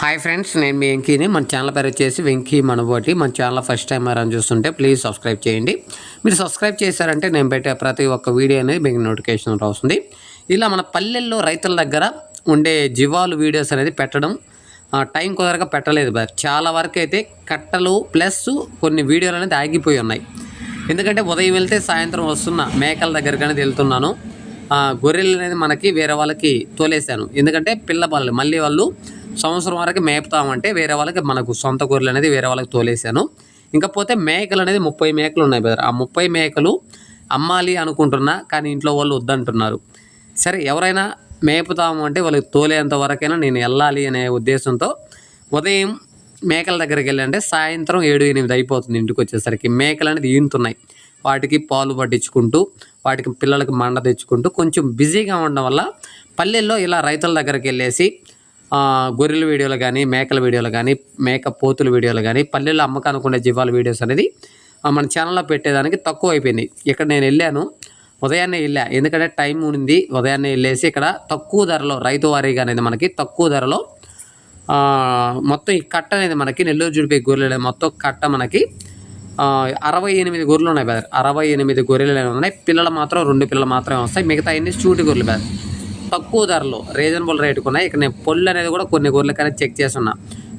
Hi friends నేను మీ వెంకీని. మన channel పేరు వచ్చేసి వెంకీ మనబోటి. మన ఛానల్ ఫస్ట్ టైం అని చూస్తుంటే ప్లీజ్ సబ్స్క్రైబ్ చేయండి. మీరు సబ్స్క్రైబ్ చేశారంటే నేను పెట్టే ప్రతి ఒక్క వీడియో అనేది మీకు నోటిఫికేషన్ వస్తుంది ఇలా మన పల్లెల్లో రైతుల దగ్గర ఉండే జీవాలు వీడియోస్ అనేది పెట్టడం ఆ, టైం కుదరక పెట్టలేదు బార్ చాలా వరకు అయితే కట్టలు ప్లస్ కొన్ని వీడియోలు అనేది ఆగిపోయి ఉన్నాయి. ఎందుకంటే ఉదయం వెళ్తే సాయంత్రం వస్తున్న మేకల దగ్గరికి అనేది వెళ్తున్నాను. గొర్రెలు అనేది మనకి వేరే వాళ్ళకి తోలేశాను. ఎందుకంటే పిల్ల వాళ్ళు మళ్ళీ వాళ్ళు సంవత్సరం వరకు మేపుతామంటే వేరే వాళ్ళకి మనకు సొంత గొర్రెలు అనేది వేరే వాళ్ళకి తోలేశాను. ఇంకా పోతే మేకలు అనేది ముప్పై మేకలు ఉన్నాయి బ్రదర్. ఆ ముప్పై మేకలు అమ్మాలి అనుకుంటున్నా కానీ ఇంట్లో వాళ్ళు వద్దంటున్నారు. సరే ఎవరైనా మేపుతాము అంటే వాళ్ళకి తోలేంత వరకైనా నేను వెళ్ళాలి అనే ఉద్దేశంతో ఉదయం మేకల దగ్గరికి వెళ్ళంటే సాయంత్రం ఏడు ఎనిమిది అయిపోతుంది ఇంటికి వచ్చేసరికి. మేకలు అనేది ఈనుతున్నాయి వాటికి పాలు పట్టించుకుంటూ వాటికి పిల్లలకి మండ తెచ్చుకుంటూ కొంచెం బిజీగా ఉండడం వల్ల పల్లెల్లో ఇలా రైతుల దగ్గరికి వెళ్ళేసి గొర్రెల వీడియోలు కానీ మేకల వీడియోలు కానీ మేక పోతుల వీడియోలు కానీ పల్లెల్లో అమ్మకానికి ఉండే జీవాల వీడియోస్ అనేది మన ఛానల్లో పెట్టేదానికి తక్కువ అయిపోయింది ఇక్కడ నేను వెళ్ళాను ఉదయాన్నే వెళ్ళా. ఎందుకంటే టైం ఉంది ఉదయాన్నే వెళ్ళేసి ఇక్కడ తక్కువ ధరలో రైతు వారీగా అనేది మనకి తక్కువ ధరలో మొత్తం ఈ కట్ట అనేది మనకి నెల్లూరు జుడిపి గొర్రెలు అనేది మొత్తం కట్ట మనకి అరవై ఎనిమిది గొర్రెలు ఉన్నాయి బ్రదర్. అరవై ఎనిమిది గొర్రెలు ఉన్నాయి. పిల్లలు మాత్రం రెండు పిల్లలు మాత్రమే వస్తాయి. మిగతా అన్ని చూటి గొర్రెలు బ్రదర్. తక్కువ ధరలో రీజనబుల్ రేటుకు ఉన్నాయి. ఇక్కడ నేను పొల్లు అనేది కూడా కొన్ని గొర్రెలకైనా అనేది చెక్ చేస్తున్నా.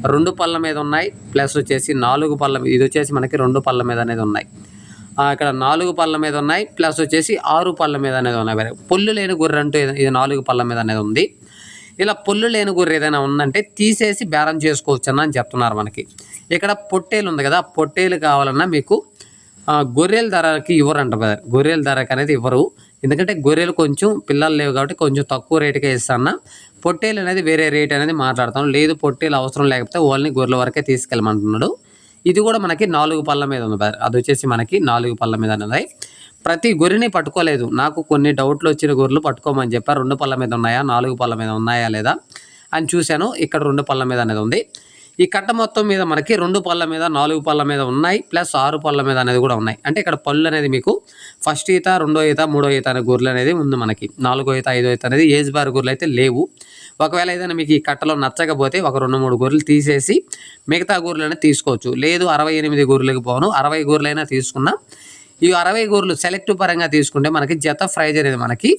రెండు పళ్ళ మీద ఉన్నాయి ప్లస్ వచ్చేసి నాలుగు పళ్ళ మీద ఇది వచ్చేసి మనకి రెండు పళ్ళ మీద అనేది ఉన్నాయి. ఇక్కడ నాలుగు పళ్ళ మీద ఉన్నాయి ప్లస్ వచ్చేసి ఆరు పళ్ళ మీద అనేది ఉన్నాయి. పొల్లు లేని గొర్రె అంటూ ఇది- నాలుగు పళ్ళ మీద అనేది ఉంది. ఇలా పొల్లు లేని గొర్రె ఏదైనా ఉందంటే తీసేసి బేరం చేసుకోవచ్చు అని చెప్తున్నారు మనకి. ఇక్కడ పొట్టేలు ఉంది కదా పొట్టేలు కావాలన్నా మీకు గొర్రెల ధరకి ఇవ్వరంట బ్రదర్. గొర్రెల ధరకి అనేది ఇవ్వరు. ఎందుకంటే గొర్రెలు కొంచెం పిల్లలు లేవు కాబట్టి కొంచెం తక్కువ రేటుకే ఇస్తాను పొట్టేలు అనేది వేరే రేట్ అనేది మాట్లాడతాం లేదు పొట్టేలు అవసరం లేకపోతే ఓన్లీ గొర్రెల వరకే తీసుకెళ్ళమంటున్నాడు. ఇది కూడా మనకి నాలుగు పళ్ళ మీద ఉంది అది వచ్చేసి మనకి నాలుగు పళ్ళ మీద ఉన్నది. ప్రతి గొర్రెని పట్టుకోలేదు. నాకు కొన్ని డౌట్లు వచ్చిన గొర్రెలు పట్టుకోమని చెప్పారు రెండు పళ్ళ మీద ఉన్నాయా? నాలుగు పళ్ళ మీద ఉన్నాయా లేదా? అని చూశాను. ఇక్కడ రెండు పళ్ళ మీద అనేది ఉంది. ఈ కట్ట మొత్తం మీద మనకి రెండు పళ్ళ మీద నాలుగు పళ్ళ మీద ఉన్నాయి ప్లస్ ఆరు పళ్ళ మీద అనేది కూడా ఉన్నాయి. అంటే ఇక్కడ పళ్ళు అనేది మీకు ఫస్ట్ ఈత రెండో ఈత మూడో ఈత అనే గొర్రెలు అనేది ఉంది మనకి. నాలుగో ఈత ఐదో ఈత అనేది ఏజ్ బార్ గొర్రెలు అయితే లేవు. ఒకవేళ ఏదైనా మీకు ఈ కట్టలో నచ్చకపోతే ఒక రెండు మూడు గొర్రెలు తీసేసి మిగతా గొర్రెలు తీసుకోవచ్చు. లేదు అరవై ఎనిమిది గొర్రెలకు పోను అరవై గొర్రెలైనా తీసుకున్నా. ఈ అరవై గొర్రెలు సెలెక్ట్ పరంగా తీసుకుంటే మనకి జత ప్రైజ్ అనేది మనకి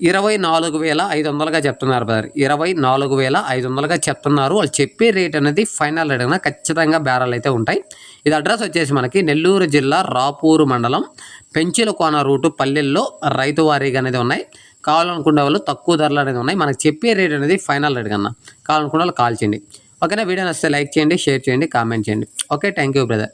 ఇరవై నాలుగు వేల ఐదు వందలుగా చెప్తున్నారు బ్రదర్ ఇరవై నాలుగు వేల ఐదు వందలుగా చెప్తున్నారు. వాళ్ళు చెప్పే రేట్ అనేది ఫైనల్ రేట్ అయినా ఖచ్చితంగా బేరాలు అయితే ఉంటాయి. ఇది అడ్రస్ వచ్చేసి మనకి నెల్లూరు జిల్లా రాపూరు మండలం పెంచులకోన రూటు పల్లెల్లో రైతు వారీగా అనేది ఉన్నాయి. కావాలనుకునే వాళ్ళు తక్కువ ధరలు అనేది ఉన్నాయి. మనకి చెప్పే రేట్ అనేది ఫైనల్ రేట్ కన్నా కావాలనుకునే వాళ్ళు కాల్ చేయండి. ఓకేనా? వీడియో నచ్చితే లైక్ చేయండి షేర్ చేయండి కామెంట్ చేయండి. Okay thank you brother